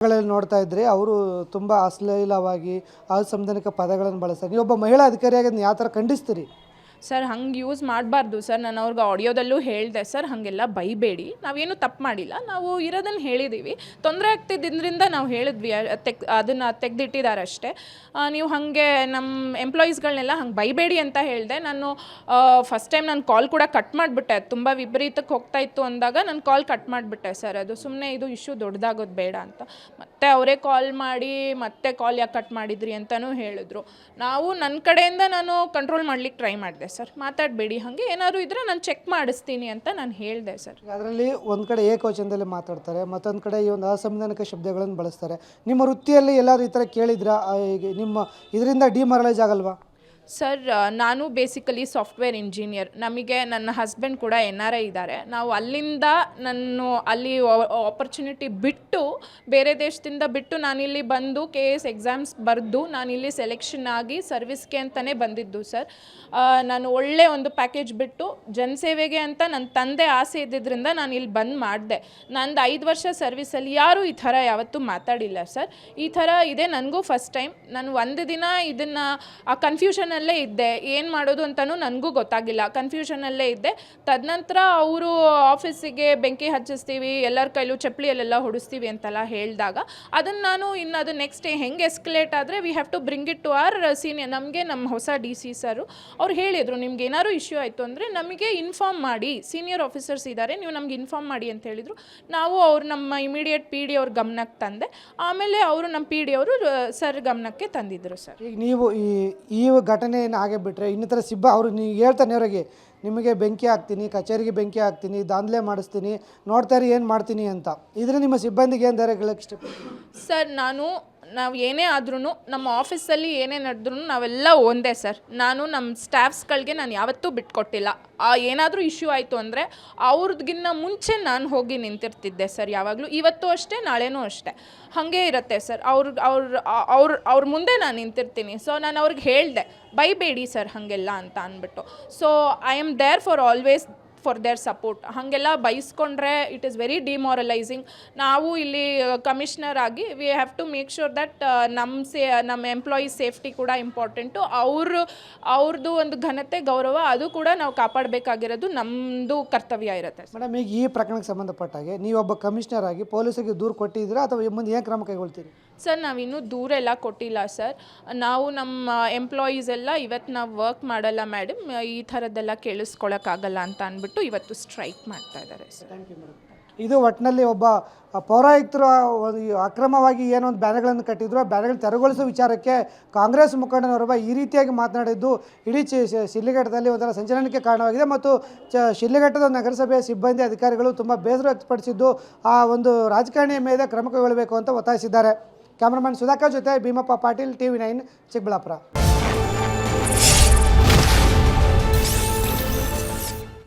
ಗಳಲ್ಲಿ ನೋಡ್ತಾ ಇದ್ರೆ ಅವರು ತುಂಬ ಅಶ್ಲೀಲವಾಗಿ ಅಸಂವಿಧಾನಿಕ ಪದಗಳನ್ನು ಬಳಸ್ತಾರೆ. ಒಬ್ಬ ಮಹಿಳಾ ಅಧಿಕಾರಿಯಾಗಿ ಯಾವ ಥರ ಖಂಡಿಸ್ತೀರಿ? ಸರ್, ಹಂಗೆ ಯೂಸ್ ಮಾಡಬಾರ್ದು. ಸರ್, ನಾನು ಅವ್ರಿಗೆ ಆಡಿಯೋದಲ್ಲೂ ಹೇಳಿದೆ. ಸರ್, ಹಾಗೆಲ್ಲ ಬೈಬೇಡಿ. ನಾವೇನು ತಪ್ಪು ಮಾಡಿಲ್ಲ. ನಾವು ಇರೋದನ್ನು ಹೇಳಿದ್ದೀವಿ ತೊಂದರೆ ಆಗ್ತಿದ್ದರಿಂದ ನಾವು ಹೇಳಿದ್ವಿ. ತೆಗ್, ಅದನ್ನು ತೆಗೆದಿಟ್ಟಿದ್ದಾರೆ ಅಷ್ಟೇ. ನೀವು ಹಾಗೆ ನಮ್ಮ ಎಂಪ್ಲಾಯೀಸ್ಗಳನ್ನೆಲ್ಲ ಹಂಗೆ ಬೈಬೇಡಿ ಅಂತ ಹೇಳಿದೆ. ನಾನು ಫಸ್ಟ್ ಟೈಮ್ ನಾನು ಕಾಲ್ ಕೂಡ ಕಟ್ ಮಾಡಿಬಿಟ್ಟೆ. ತುಂಬ ವಿಪರೀತಕ್ಕೆ ಹೋಗ್ತಾ ಇತ್ತು ಅಂದಾಗ ನಾನು ಕಾಲ್ ಕಟ್ ಮಾಡಿಬಿಟ್ಟೆ. ಸರ್, ಅದು ಸುಮ್ಮನೆ ಇದು ಇಶ್ಯೂ ದೊಡ್ಡದಾಗೋದು ಬೇಡ ಅಂತ. ಮತ್ತೆ ಅವರೇ ಕಾಲ್ ಮಾಡಿ, ಮತ್ತೆ ಕಾಲ್ ಯಾಕೆ ಕಟ್ ಮಾಡಿದ್ರಿ ಅಂತಲೂ ಹೇಳಿದ್ರು. ನಾವು ನನ್ನ ಕಡೆಯಿಂದ ನಾನು ಕಂಟ್ರೋಲ್ ಮಾಡ್ಲಿಕ್ಕೆ ಟ್ರೈ ಮಾಡಿದೆ. ಸರ್, ಮಾತಾಡಬೇಡಿ. ಹಾಗೆ ಏನಾದ್ರು ಇದ್ರೆ ನಾನು ಚೆಕ್ ಮಾಡಿಸ್ತೀನಿ ಅಂತ ನಾನು ಹೇಳಿದೆ ಸರ್. ಅದರಲ್ಲಿ ಒಂದು ಕಡೆ ಏಕವಚನದಲ್ಲಿ ಮಾತಾಡ್ತಾರೆ, ಮತ್ತೊಂದು ಕಡೆ ಈ ಒಂದು ಅಸಂವಿಧಾನಿಕ ಶಬ್ದಗಳನ್ನು ಬಳಸ್ತಾರೆ. ನಿಮ್ಮ ವೃತ್ತಿಯಲ್ಲಿ ಎಲ್ಲರೂ ಈ ಥರ ಕೇಳಿದ್ರಾ? ನಿಮ್ಮ, ಇದರಿಂದ ಡಿಮರಲೈಸ್ ಆಗಲ್ವಾ? ಸರ್ ನಾನು ಬೇಸಿಕಲಿ ಸಾಫ್ಟ್ವೇರ್ ಇಂಜಿನಿಯರ್ ನಮಗೆ ನನ್ನ ಹಸ್ಬೆಂಡ್ ಕೂಡ ಎನ್ ಆರ್ ಐ ಇದ್ದಾರೆ ನಾವು ಅಲ್ಲಿಂದ ನಾನು ಅಲ್ಲಿ ಆಪರ್ಚುನಿಟಿ ಬಿಟ್ಟು, ಬೇರೆ ದೇಶದಿಂದ ಬಿಟ್ಟು ನಾನಿಲ್ಲಿ ಬಂದು ಕೆ ಎಸ್ ಎಕ್ಸಾಮ್ಸ್ ಬರೆದು ನಾನಿಲ್ಲಿ ಸೆಲೆಕ್ಷನ್ ಆಗಿ ಸರ್ವಿಸ್ಗೆ ಅಂತಲೇ ಬಂದಿದ್ದು ಸರ್. ನಾನು ಒಳ್ಳೆ ಒಂದು ಪ್ಯಾಕೇಜ್ ಬಿಟ್ಟು ಜನಸೇವೆಗೆ ಅಂತ ನನ್ನ ತಂದೆ ಆಸೆ ಇದ್ದಿದ್ದರಿಂದ ನಾನು ಇಲ್ಲಿ ಬಂದು ಮಾಡಿದೆ. ನಂದು ಐದು ವರ್ಷ ಸರ್ವಿಸಲ್ಲಿ ಯಾರೂ ಈ ಥರ ಯಾವತ್ತೂ ಮಾತಾಡಿಲ್ಲ ಸರ್. ಈ ಥರ ಇದೆ ನನಗೂ ಫಸ್ಟ್ ಟೈಮ್ ನಾನು ಒಂದು ದಿನ ಇದನ್ನು, ಆ ಕನ್ಫ್ಯೂಷನಲ್ಲೇ ಇದ್ದೆ. ಏನು ಮಾಡೋದು ಅಂತಲೂ ನನಗೂ ಗೊತ್ತಾಗಿಲ್ಲ. ಕನ್ಫ್ಯೂಷನಲ್ಲೇ ಇದ್ದೆ. ತದನಂತರ ಅವರು ಆಫೀಸಿಗೆ ಬೆಂಕಿ ಹಚ್ಚಿಸ್ತೀವಿ, ಎಲ್ಲರ ಕೈಲೂ ಚಪ್ಪಲಿಯಲ್ಲೆಲ್ಲ ಹೊಡಿಸ್ತೀವಿ ಅಂತೆಲ್ಲ ಹೇಳಿದಾಗ. ಅದನ್ನು ನಾನು ಇನ್ನು ಅದು ನೆಕ್ಸ್ಟ್ ಡೇ ಹೆಂಗೆ ಎಸ್ಕಲೇಟ್ ಆದರೆ we have to bring it to our senior ನಮಗೆ ನಮ್ಮ ಹೊಸ ಡಿ ಸಿ ಸರು. ಅವ್ರು ಹೇಳಿದರು, ನಿಮ್ಗೆ ಏನಾದ್ರು ಇಶ್ಯೂ ಆಯಿತು ಅಂದರೆ ನಮಗೆ ಇನ್ಫಾರ್ಮ್ ಮಾಡಿ. ಸೀನಿಯರ್ ಆಫೀಸರ್ಸ್ ಇದ್ದಾರೆ ನೀವು ನಮ್ಗೆ ಇನ್ಫಾರ್ಮ್ ಮಾಡಿ ಅಂತ ಹೇಳಿದರು. ನಾವು ಅವ್ರು ನಮ್ಮ ಇಮಿಡಿಯೇಟ್ ಪಿ ಡಿ ಅವ್ರ ಗಮನಕ್ಕೆ ತಂದೆ. ಆಮೇಲೆ ಅವರು ನಮ್ಮ ಪಿ ಡಿ ಅವರು ಸರ್ ಗಮನಕ್ಕೆ ತಂದಿದ್ದರು ಸರ್. ಈಗ ನೀವು ಈ ಈ ಘಟನೆಯನ್ನು ಹಾಗೆ ಬಿಟ್ಟರೆ ಇನ್ನಿತರ ಸಿಬ್ಬ ಅವರು ನೀವು ಹೇಳ್ತಾನೆ ಅವರಿಗೆ, ನಿಮಗೆ ಬೆಂಕಿ ಹಾಕ್ತೀನಿ, ಕಚೇರಿಗೆ ಬೆಂಕಿ ಹಾಕ್ತೀನಿ, ದಾಂಧಲೆ ಮಾಡಿಸ್ತೀನಿ ನೋಡ್ತಾರೆ ಏನು ಮಾಡ್ತೀನಿ ಅಂತ. ಇದ್ರೆ ನಿಮ್ಮ ಸಿಬ್ಬಂದಿಗೆ ಏನು ಹೇಳಕ್ಕೆ ಇಷ್ಟಪಡ್ತೀನಿ ಸರ್, ನಾನು ನಾವು ಏನೇ ಆದ್ರೂ ನಮ್ಮ ಆಫೀಸಲ್ಲಿ ಏನೇ ನಡೆದ್ರೂ ನಾವೆಲ್ಲ ಒಂದೇ ಸರ್. ನಾನು ನಮ್ಮ ಸ್ಟಾಫ್ಸ್ಗಳಿಗೆ ನಾನು ಯಾವತ್ತೂ ಬಿಟ್ಕೊಟ್ಟಿಲ್ಲ. ಆ ಏನಾದರೂ ಇಶ್ಯೂ ಆಯಿತು ಅಂದರೆ ಅವ್ರದ್ಗಿನ್ನ ಮುಂಚೆ ನಾನು ಹೋಗಿ ನಿಂತಿರ್ತಿದ್ದೆ ಸರ್ ಯಾವಾಗಲೂ. ಇವತ್ತು ಅಷ್ಟೇ, ನಾಳೆನೂ ಅಷ್ಟೇ. ಹಾಗೆ ಇರುತ್ತೆ ಸರ್. ಅವ್ರ ಅವ್ರ ಅವ್ರ ಅವ್ರ ಮುಂದೆ ನಾನು ನಿಂತಿರ್ತೀನಿ. ಸೊ ನಾನು ಅವ್ರಿಗೆ ಹೇಳಿದೆ, ಬೈಬೇಡಿ ಸರ್ ಹಾಗೆಲ್ಲ ಅಂತ ಅಂದ್ಬಿಟ್ಟು. So I am there for always for their support ಹಾಗೆಲ್ಲ ಬಯಸ್ಕೊಂಡ್ರೆ ಇಟ್ ಈಸ್ ವೆರಿ ಡಿಮಾರಲೈಸಿಂಗ್ ನಾವು ಇಲ್ಲಿ ಕಮಿಷ್ನರ್ ಆಗಿ we have to make sure that ನಮ್ಮ ಸೇ ನಮ್ಮ ಎಂಪ್ಲಾಯೀಸ್ ಸೇಫ್ಟಿ ಕೂಡ ಇಂಪಾರ್ಟೆಂಟು ಅವರು ಅವ್ರದ್ದು ಒಂದು ಘನತೆ ಗೌರವ ಅದು ಕೂಡ ನಾವು ಕಾಪಾಡಬೇಕಾಗಿರೋದು ನಮ್ಮದು ಕರ್ತವ್ಯ ಇರುತ್ತೆ. ಮೇಡಮ್ ಈಗ ಈ ಪ್ರಕರಣಕ್ಕೆ ಸಂಬಂಧಪಟ್ಟಾಗೆ ನೀವೊಬ್ಬ ಕಮಿಷನರ್ ಆಗಿ ಪೊಲೀಸರಿಗೆ ದೂರು ಕೊಟ್ಟಿದ್ದೀರಾ ಅಥವಾ ಮುಂದೆ ಏನು ಕ್ರಮ ಕೈಗೊಳ್ತೀರಿ? ಸರ್ ನಾವಿನ್ನೂ ದೂರ ಎಲ್ಲ ಕೊಟ್ಟಿಲ್ಲ ಸರ್ ನಾವು ನಮ್ಮ ಎಂಪ್ಲಾಯೀಸ್ ಎಲ್ಲ ಇವತ್ತು ನಾವು ವರ್ಕ್ ಮಾಡಲ್ಲ ಮೇಡಮ್ ಈ ಥರದ್ದೆಲ್ಲ ಕೇಳಿಸ್ಕೊಳಕ್ಕಾಗಲ್ಲ ಅಂತ ಅಂದ್ಬಿಟ್ಟು ಇವತ್ತು ಸ್ಟ್ರೈಕ್ ಮಾಡ್ತಾ ಇದ್ದಾರೆ ಸರ್ ಇದು ಒಟ್ಟಿನಲ್ಲಿ ಒಬ್ಬ ಪೌರಾಯುಕ್ತರು ಅಕ್ರಮವಾಗಿ ಏನೋ ಒಂದು ಬ್ಯಾನರ್ಗಳನ್ನು ಕಟ್ಟಿದ್ರು. ಆ ಬ್ಯಾನರ್ಗಳು ತೆರವುಗೊಳಿಸೋ ವಿಚಾರಕ್ಕೆ ಕಾಂಗ್ರೆಸ್ ಮುಖಂಡನವರೊಬ್ಬ ಈ ರೀತಿಯಾಗಿ ಮಾತನಾಡಿದ್ದು ಇಡೀ ಚಿ ಶಿ- ಶಿಡ್ಲಘಟ್ಟದಲ್ಲಿ ಒಂಥರ ಸಂಚಲನಕ್ಕೆ ಕಾರಣವಾಗಿದೆ. ಮತ್ತು ಚ, ಶಿಲ್ಲಿಘಟ್ಟದ ನಗರಸಭೆಯ ಸಿಬ್ಬಂದಿ ಅಧಿಕಾರಿಗಳು ತುಂಬ ಬೇಸರ ವ್ಯಕ್ತಪಡಿಸಿದ್ದು ಆ ಒಂದು ರಾಜಕಾರಣಿಯ ಮೇಲೆ ಕ್ರಮ ಕೈಗೊಳ್ಳಬೇಕು ಅಂತ ಒತ್ತಾಯಿಸಿದ್ದಾರೆ. ಕ್ಯಾಮ್ರಾಮನ್ ಸುಧಾಕರ್ ಜೊತೆ Bhimappa Patil T V nine, Chikkaballapur.